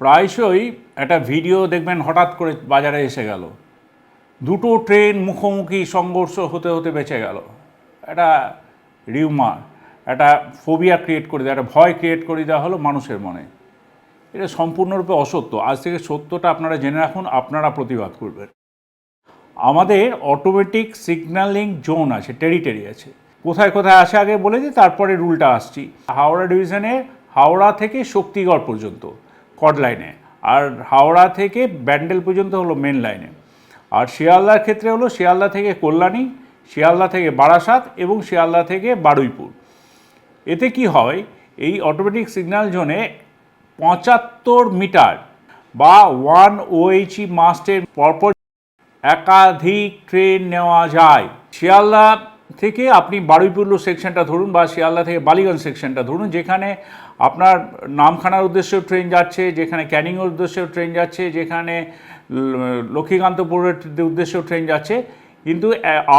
প্রায়শই একটা ভিডিও দেখবেন হঠাৎ করে বাজারে এসে গেল। দুটো ট্রেন মুখোমুখি সংঘর্ষ হতে হতে বেঁচে গেল। একটা রিউমার, একটা ফোবিয়া ক্রিয়েট করে দেওয়া একটা ভয় ক্রিয়েট করে দেওয়া হলো মানুষের মনে। এটা সম্পূর্ণরূপে অসত্য। আজ থেকে সত্যটা আপনারা জেনে রাখুন, আপনারা প্রতিবাদ করবেন। আমাদের অটোমেটিক সিগন্যালিং জোন আছে টেরিটরি আছে। কোথায় কোথায় আসে আগে বলে দিই, তারপরে রুলটা আসছি। হাওড়া ডিভিশনে হাওড়া থেকে শক্তিগড় পর্যন্ত। কড লাইনে আর হাওড়া থেকে ব্যান্ডেল পর্যন্ত হলো মেন লাইনে আর শিয়ালদার ক্ষেত্রে হলো শিয়ালদা থেকে কল্যাণী, শিয়ালদা থেকে বারাসাত এবং শিয়ালদা থেকে বারুইপুর। এতে কি হয়, এই অটোমেটিক সিগন্যাল জোনে পঁচাত্তর মিটার বা ওয়ান ওএইচই মাস্টের পরপর একাধিক ট্রেন নেওয়া যায়। শিয়ালদা থেকে আপনি বারুইপুর সেকশনটা ধরুন বা শিয়ালদা থেকে বালিগঞ্জ সেকশনটা ধরুন, যেখানে আপনার নামখানার উদ্দেশ্যেও ট্রেন যাচ্ছে, যেখানে ক্যানিংয়ের উদ্দেশ্যেও ট্রেন যাচ্ছে, যেখানে লক্ষ্মীকান্তপুরের উদ্দেশ্যেও ট্রেন যাচ্ছে। কিন্তু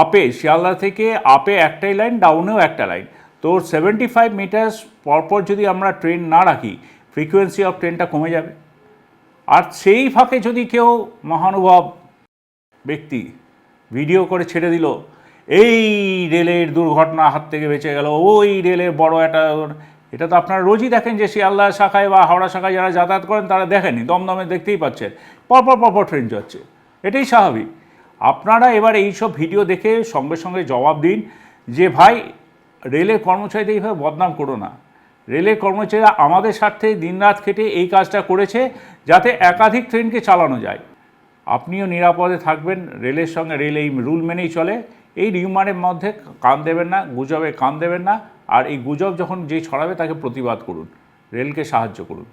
আপে, শিয়ালদা থেকে আপে একটাই লাইন, ডাউনেও একটা লাইন। তো সেভেন্টি ফাইভ মিটার্স পরপর যদি আমরা ট্রেন না রাখি, ফ্রিকোয়েন্সি অফ ট্রেনটা কমে যাবে। আর সেই ফাঁকে যদি কেউ মহানুভব ব্যক্তি ভিডিও করে ছেড়ে দিল এই রেলের দুর্ঘটনা হাত থেকে বেঁচে গেল, ওই রেলের বড় একটা এটা তো আপনারা রোজই দেখেন যে শিয়ালদা শাখায় বা হাওড়া শাখায় যারা যাতায়াত করেন, তারা দেখেনি দমদমে দেখতেই পাচ্ছেন। পরপর পরপর ট্রেন যাচ্ছে। এটাই স্বাভাবিক। আপনারা এবার এইসব ভিডিও দেখে সঙ্গে সঙ্গে জবাব দিন যে, ভাই, রেলের কর্মচারীদের এইভাবে বদনাম করো না। রেলের কর্মচারীরা আমাদের স্বার্থে দিনরাত খেটে এই কাজটা করেছে যাতে একাধিক ট্রেনকে চালানো যায়। আপনিও নিরাপদে থাকবেন। রেলের সঙ্গে রেল এই রুল মেনেই চলে। এই রিউমারের মধ্যে কান দেবেন না, গুজবে কান দেবেন না, আর এই গুজব যখন যে ছড়াবে তাকে প্রতিবাদ করুন, রেলকে সাহায্য করুন।